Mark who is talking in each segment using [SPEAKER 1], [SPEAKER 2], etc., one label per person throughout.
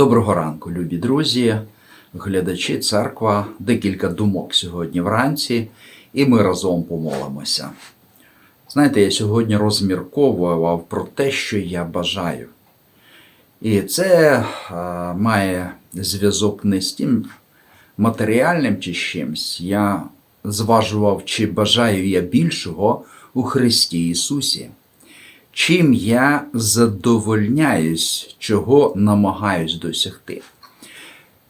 [SPEAKER 1] Доброго ранку, любі друзі, глядачі, церква, декілька думок сьогодні вранці, і ми разом помолимося. Знаєте, я сьогодні розмірковував про те, що я бажаю. І це е, має зв'язок не з тим матеріальним чи з чимсь. Я зважував, чи бажаю я більшого у Христі Ісусі. Чим я задовольняюсь, чого намагаюсь досягти.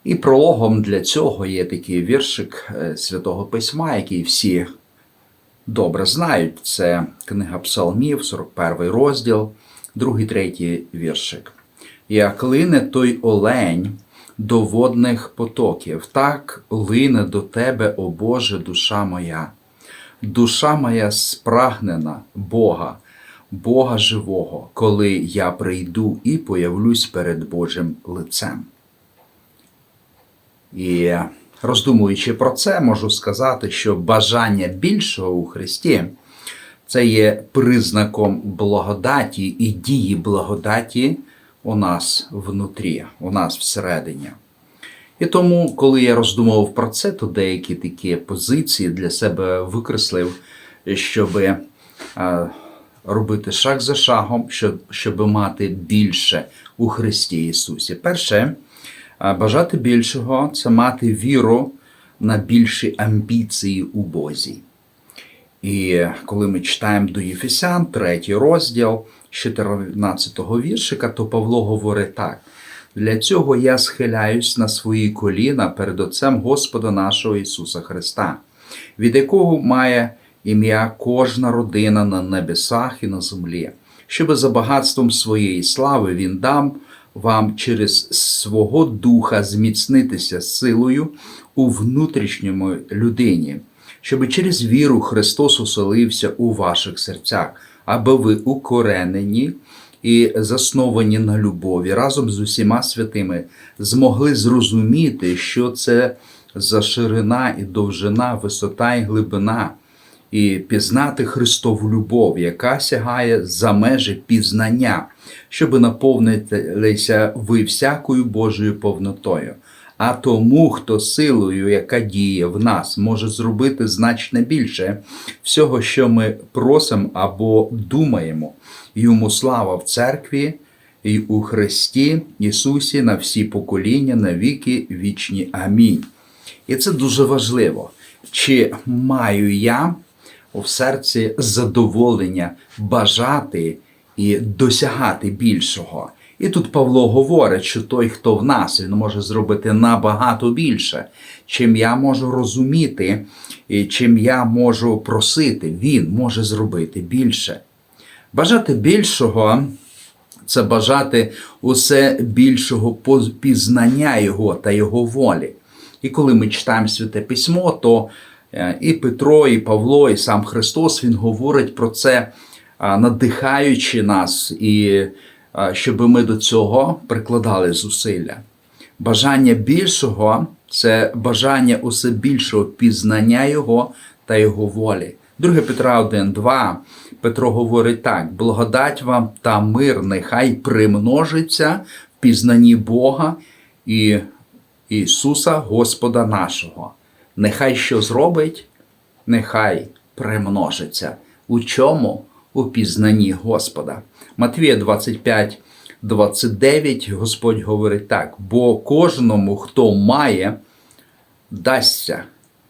[SPEAKER 1] І прологом для цього є такий віршик е, Святого Письма, який всі добре знають. Це книга Псалмів, 41 розділ, 2-3 віршик. Як лине той олень до водних потоків, так лине до тебе, о Боже, душа моя. Душа моя спрагнена Бога, Бога живого, коли я прийду і появлюсь перед Божим лицем. І роздумуючи про це, можу сказати, що бажання більшого у Христі це є признаком благодаті і дії благодаті у нас внутрі, у нас всередині. І тому, коли я роздумував про це, то деякі такі позиції для себе викреслив, щоб робити шаг за шагом, щоб, щоб мати більше у Христі Ісусі. Перше, бажати більшого це мати віру на більші амбіції у Бозі. І коли ми читаємо до Єфесян, третій розділ 14-го віршика, то Павло говорить так. Для цього я схиляюсь на свої коліна перед Отцем Господа нашого Ісуса Христа, від якого має ім'я кожна родина на небесах і на землі, щоби за багатством своєї слави Він дам вам через свого духа зміцнитися силою у внутрішньому людині, щоби через віру Христос оселився у ваших серцях, аби ви укоренені. І засновані на любові разом з усіма святими змогли зрозуміти, що це за ширина і довжина, висота і глибина, і пізнати Христову любов, яка сягає за межі пізнання, щоб наповнитися ви всякою Божою повнотою. А тому, хто силою, яка діє в нас, може зробити значно більше всього, що ми просимо або думаємо. Йому слава в церкві і у Христі Ісусі на всі покоління, на віки вічні. Амінь. І це дуже важливо. Чи маю я в серці задоволення бажати і досягати більшого. І тут Павло говорить, що той, хто в нас, він може зробити набагато більше, чим я можу розуміти, і чим я можу просити, він може зробити більше. Бажати більшого це бажати усе більшого пізнання Його та Його волі. І коли ми читаємо Святе Письмо, то і Петро, і Павло, і сам Христос Він говорить про це, надихаючи нас, і щоб ми до цього прикладали зусилля. Бажання більшого це бажання усе більшого пізнання Його та Його волі. 2 Петра 1,2 Петро говорить так: благодать вам та мир, нехай примножиться в пізнанні Бога і Ісуса Господа нашого. Нехай що зробить, нехай примножиться. У чому? У пізнанні Господа. Матвія 25, 29 Господь говорить так: бо кожному, хто має, дасться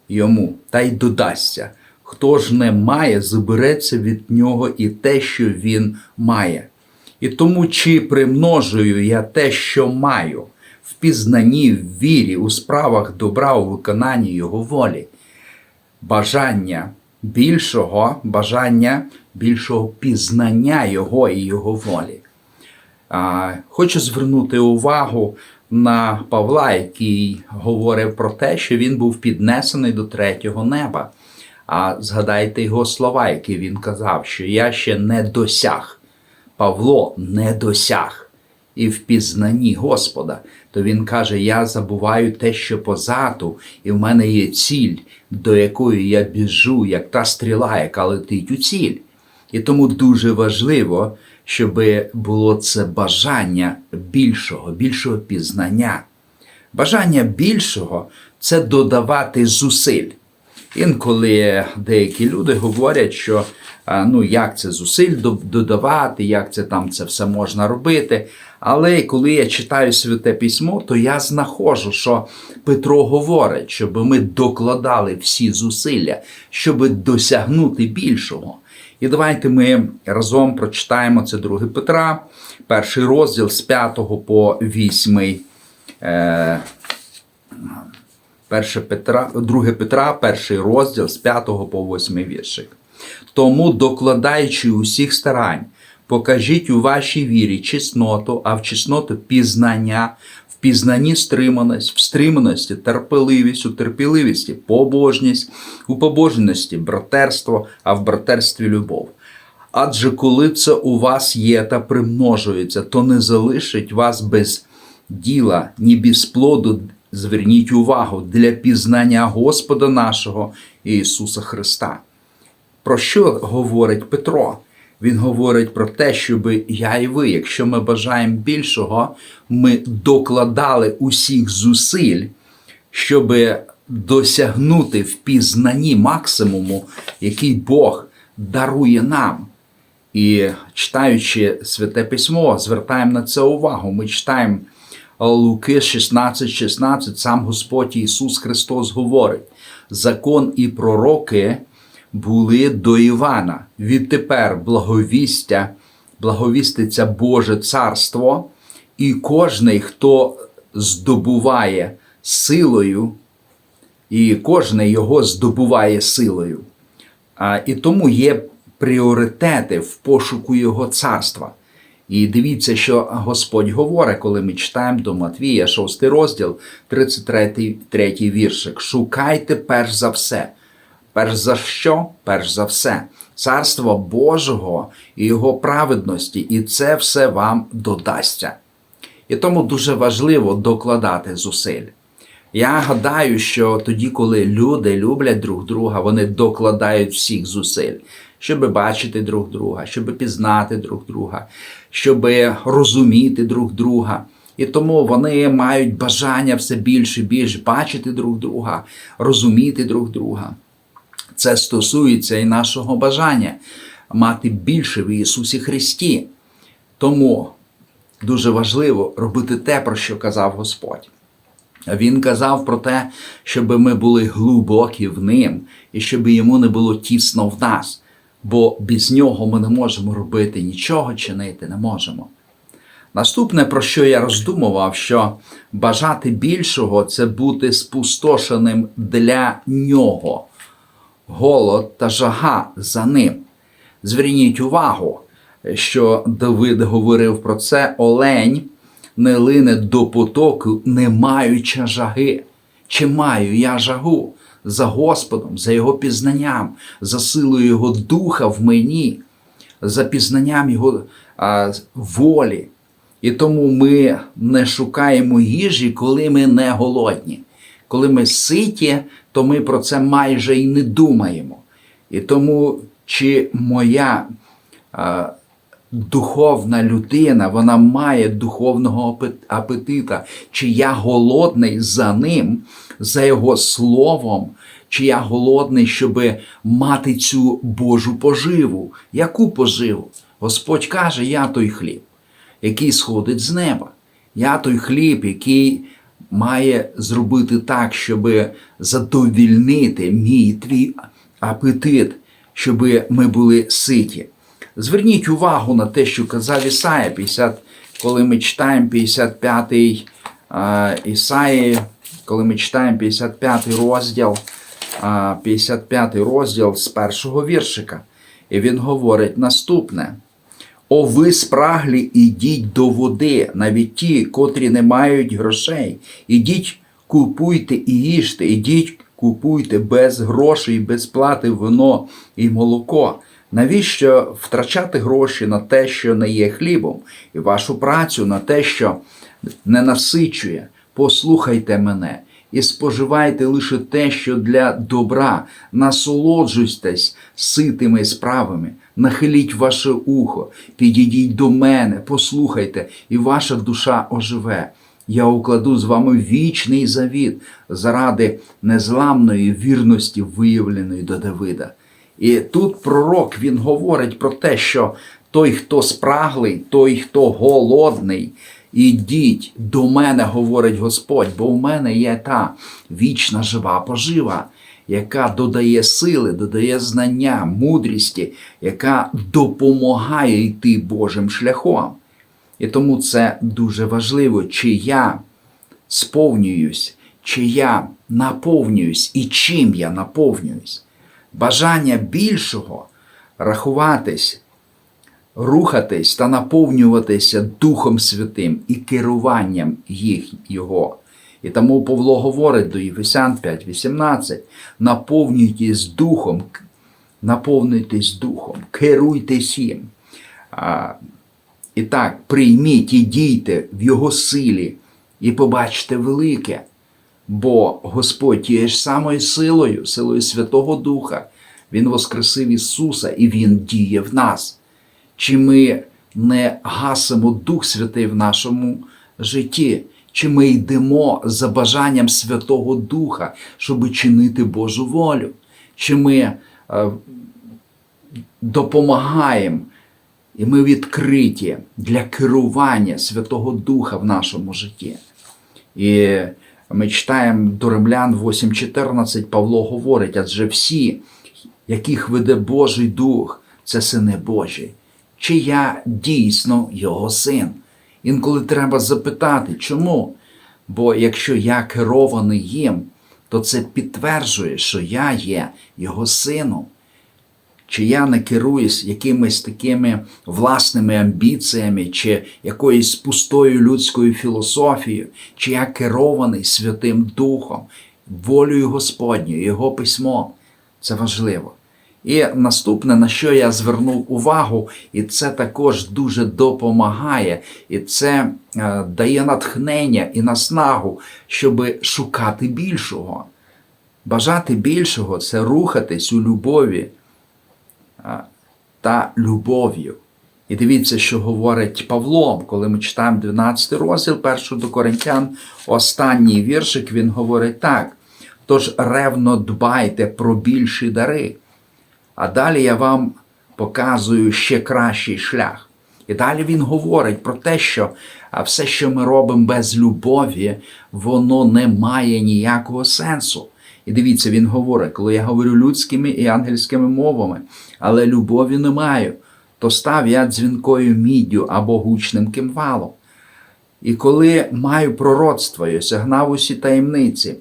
[SPEAKER 1] йому та й додасться. Хто ж не має, забереться від нього і те, що він має. І тому, чи примножую я те, що маю в пізнанні, в вірі, у справах добра, у виконанні Його волі, бажання більшого, бажання більшого пізнання Його і Його волі. Хочу звернути увагу на Павла, який говорив про те, що він був піднесений до третього неба. А згадайте його слова, які він казав, що я ще не досяг. Павло не досяг і в пізнанні Господа, то він каже: Я забуваю те, що позаду, і в мене є ціль, до якої я біжу, як та стріла, яка летить у ціль. І тому дуже важливо, щоб було це бажання більшого, більшого пізнання. Бажання більшого це додавати зусиль. Інколи деякі люди говорять, що ну як це зусиль додавати, як це там це все можна робити. Але коли я читаю святе письмо, то я знаходжу, що Петро говорить, щоб ми докладали всі зусилля, щоб досягнути більшого. І давайте ми разом прочитаємо це 2 Петра, перший розділ з 5 по 8 е, 1 Петра, 2 Петра, перший розділ з 5 по 8 віршик. Тому, докладаючи усіх старань, покажіть у вашій вірі чесноту, а в чесноту пізнання, в пізнанні стриманість, в стриманості терпеливість, у терпеливості побожність, у побожності братерство, а в братерстві любов. Адже коли це у вас є та примножується, то не залишить вас без діла, ні без плоду. Зверніть увагу для пізнання Господа нашого Ісуса Христа. Про що говорить Петро? Він говорить про те, щоб я і ви, якщо ми бажаємо більшого, ми докладали усіх зусиль, щоб досягнути в пізнанні максимуму, який Бог дарує нам. І читаючи Святе Письмо, звертаємо на це увагу. Ми читаємо Луки 16, 16, сам Господь Ісус Христос говорить: закон і пророки були до Івана. Відтепер благовістя, благовіститься Боже Царство, і кожний, хто здобуває силою, і кожний його здобуває силою. А, І тому є пріоритети в пошуку Його царства. І дивіться, що Господь говорить, коли ми читаємо до Матвія, 6 розділ, 33 третій віршик. Шукайте перш за все. Перш за що? Перш за все. Царство Божого і Його праведності, і це все вам додасться. І тому дуже важливо докладати зусиль. Я гадаю, що тоді, коли люди люблять друг друга, вони докладають всіх зусиль, щоб бачити друг друга, щоб пізнати друг друга, щоб розуміти друг друга. І тому вони мають бажання все більше і більше бачити друг друга, розуміти друг друга. Це стосується і нашого бажання мати більше в Ісусі Христі. Тому дуже важливо робити те, про що казав Господь. Він казав про те, щоб ми були глибокі в ним і щоб йому не було тісно в нас, бо без нього ми не можемо робити нічого, чинити не можемо. Наступне, про що я роздумував, що бажати більшого це бути спустошеним для нього, голод та жага за ним. Зверніть увагу, що Давид говорив про це олень не лине до потоку, не маючи жаги. Чи маю я жагу за Господом, за Його пізнанням, за силою Його духа в мені, за пізнанням Його а, волі. І тому ми не шукаємо їжі, коли ми не голодні. Коли ми ситі, то ми про це майже і не думаємо. І тому, чи моя а, духовна людина, вона має духовного апетита, чи я голодний за ним, за його словом, чи я голодний, щоб мати цю Божу поживу. Яку поживу? Господь каже, я той хліб, який сходить з неба. Я той хліб, який має зробити так, щоб задовільнити мій твій апетит, щоб ми були ситі. Зверніть увагу на те, що казав Ісая 50, коли ми читаємо 55-й е, Ісаї, коли ми читаємо 55 розділ, е, 55 розділ з першого віршика. І він говорить наступне. О, ви спраглі, ідіть до води, навіть ті, котрі не мають грошей. Ідіть, купуйте і їжте, ідіть, купуйте без грошей, без плати вино і молоко. Навіщо втрачати гроші на те, що не є хлібом, і вашу працю на те, що не насичує? Послухайте мене і споживайте лише те, що для добра, насолоджуйтесь ситими справами, нахиліть ваше ухо, підійдіть до мене, послухайте, і ваша душа оживе. Я укладу з вами вічний завіт заради незламної вірності, виявленої до Давида. І тут пророк він говорить про те, що той, хто спраглий, той, хто голодний, ідіть до мене, говорить Господь, бо у мене є та вічна жива пожива, яка додає сили, додає знання, мудрісті, яка допомагає йти Божим шляхом. І тому це дуже важливо, чи я сповнююсь, чи я наповнююсь і чим я наповнююсь. Бажання більшого рахуватись, рухатись та наповнюватися Духом Святим і керуванням їх Його. І тому Павло говорить до Єфесян 5:18: наповнюйтесь Духом, наповнюйтесь Духом, керуйтесь їм. І так, прийміть і дійте в Його силі, і побачите велике. Бо Господь тією ж самою силою, силою Святого Духа, Він воскресив Ісуса і Він діє в нас. Чи ми не гасимо Дух Святий в нашому житті? Чи ми йдемо за бажанням Святого Духа, щоб чинити Божу волю? Чи ми е, допомагаємо і ми відкриті для керування Святого Духа в нашому житті? І ми читаємо до Римлян 8.14, Павло говорить, адже всі, яких веде Божий Дух, це сини Божі. Чи я дійсно його син? Інколи треба запитати, чому? Бо якщо я керований їм, то це підтверджує, що я є його сином. Чи я не керуюсь якимись такими власними амбіціями, чи якоюсь пустою людською філософією, чи я керований Святим Духом, волею Господньою, Його письмом. Це важливо. І наступне, на що я звернув увагу, і це також дуже допомагає, і це е, дає натхнення і наснагу, щоб шукати більшого. Бажати більшого це рухатись у любові а, та любов'ю. І дивіться, що говорить Павло, коли ми читаємо 12 розділ, першу до Коринтян, останній віршик, він говорить так. Тож ревно дбайте про більші дари. А далі я вам показую ще кращий шлях. І далі він говорить про те, що все, що ми робимо без любові, воно не має ніякого сенсу. І дивіться, він говорить, коли я говорю людськими і ангельськими мовами, але любові не маю, то став я дзвінкою міддю або гучним кимвалом. І коли маю пророцтво, і осягнав усі таємниці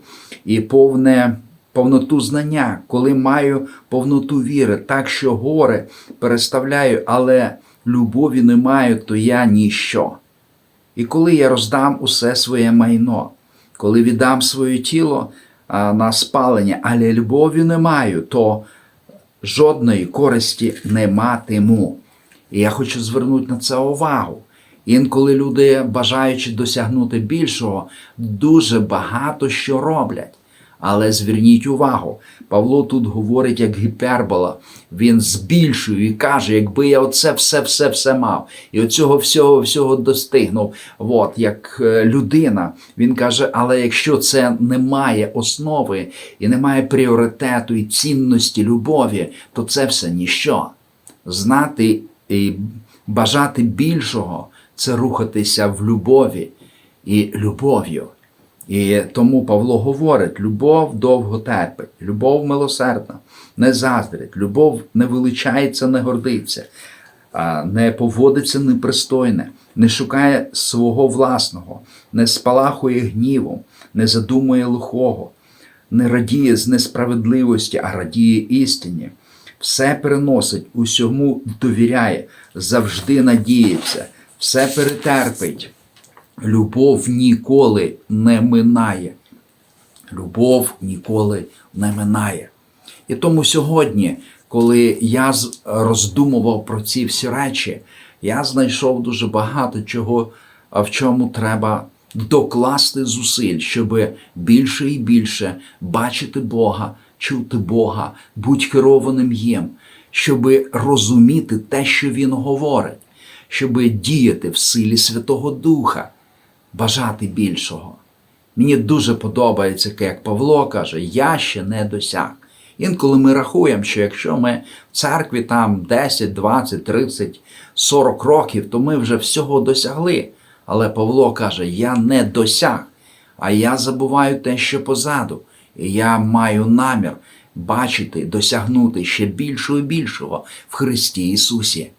[SPEAKER 1] і повне, повноту знання, коли маю повноту віри, так що гори переставляю, але любові не маю, то я ніщо. І коли я роздам усе своє майно, коли віддам своє тіло на спалення, але любові не маю, то жодної користі не матиму. І я хочу звернути на це увагу. Інколи люди, бажаючи досягнути більшого, дуже багато що роблять. Але зверніть увагу, Павло тут говорить як гіпербола. Він збільшує і каже, якби я оце все, все, мав, і оцього всього всього достигнув. От як е, людина, він каже: але якщо це не має основи і немає пріоритету і цінності любові, то це все ніщо. Знати і бажати більшого це рухатися в любові і любов'ю. І тому Павло говорить: любов довго терпить, любов милосердна, не заздрить, любов не величається, не гордиться, не поводиться непристойне, не шукає свого власного, не спалахує гнівом, не задумує лихого, не радіє з несправедливості, а радіє істині. Все переносить, усьому довіряє, завжди надіється, все перетерпить. Любов ніколи не минає. Любов ніколи не минає. І тому сьогодні, коли я роздумував про ці всі речі, я знайшов дуже багато чого, в чому треба докласти зусиль, щоб більше і більше бачити Бога, чути Бога, Бути керованим їм, щоб розуміти те, що Він говорить, щоб діяти в силі Святого Духа, бажати більшого. Мені дуже подобається, як Павло каже, я ще не досяг. Інколи ми рахуємо, що якщо ми в церкві там 10, 20, 30, 40 років, то ми вже всього досягли. Але Павло каже, я не досяг, а я забуваю те, що позаду. І я маю намір бачити, досягнути ще більшого і більшого в Христі Ісусі.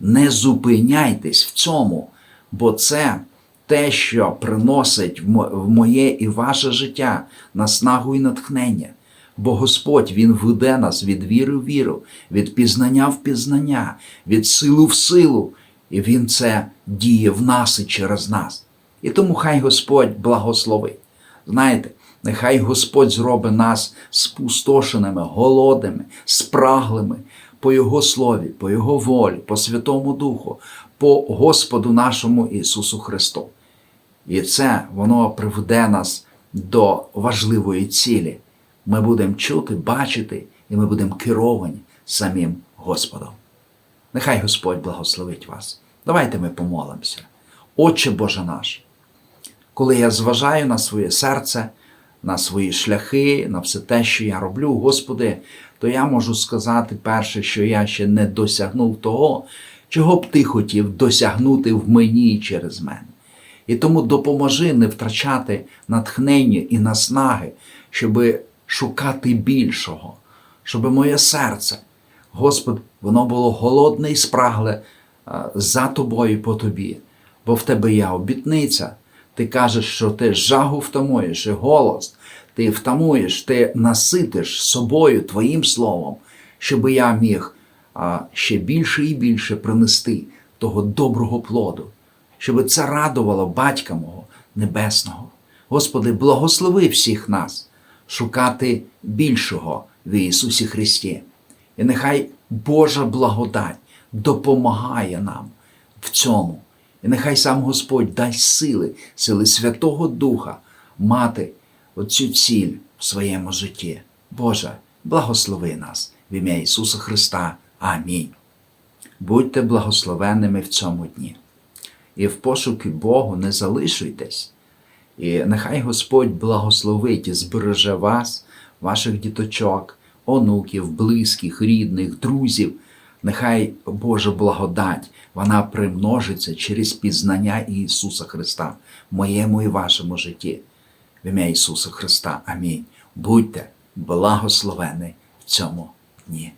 [SPEAKER 1] Не зупиняйтесь в цьому, бо це те, що приносить в моє і ваше життя наснагу і натхнення. Бо Господь Він веде нас від віри в віру, від пізнання в пізнання, від силу в силу, і Він це діє в нас і через нас. І тому хай Господь благословить. Знаєте, нехай Господь зробить нас спустошеними, голодними, спраглими по Його слові, по Його волі, по Святому Духу, по Господу нашому Ісусу Христу. І це воно приведе нас до важливої цілі. Ми будемо чути, бачити, і ми будемо керовані самим Господом. Нехай Господь благословить вас. Давайте ми помолимося. Отче Боже наш, коли я зважаю на своє серце, на свої шляхи, на все те, що я роблю, Господи, то я можу сказати перше, що я ще не досягнув того, чого б ти хотів досягнути в мені через мене. І тому допоможи не втрачати натхнення і наснаги, щоб шукати більшого, щоб моє серце, Господь, воно було голодне і спрагле за тобою і по тобі, бо в тебе є обітниця. Ти кажеш, що ти жагу втамуєш і голос, ти втамуєш, ти наситиш собою твоїм словом, щоб я міг ще більше і більше принести того доброго плоду, щоб це радувало батька мого небесного. Господи, благослови всіх нас шукати більшого в Ісусі Христі. І нехай Божа благодать допомагає нам в цьому. І нехай сам Господь дасть сили, сили Святого Духа мати оцю ціль в своєму житті. Боже, благослови нас в ім'я Ісуса Христа. Амінь. Будьте благословенними в цьому дні. І в пошуки Богу не залишуйтесь. І нехай Господь благословить і збереже вас, ваших діточок, онуків, близьких, рідних, друзів. Нехай Божа благодать, вона примножиться через пізнання Ісуса Христа в моєму і вашому житті. В ім'я Ісуса Христа. Амінь. Будьте благословені в цьому дні.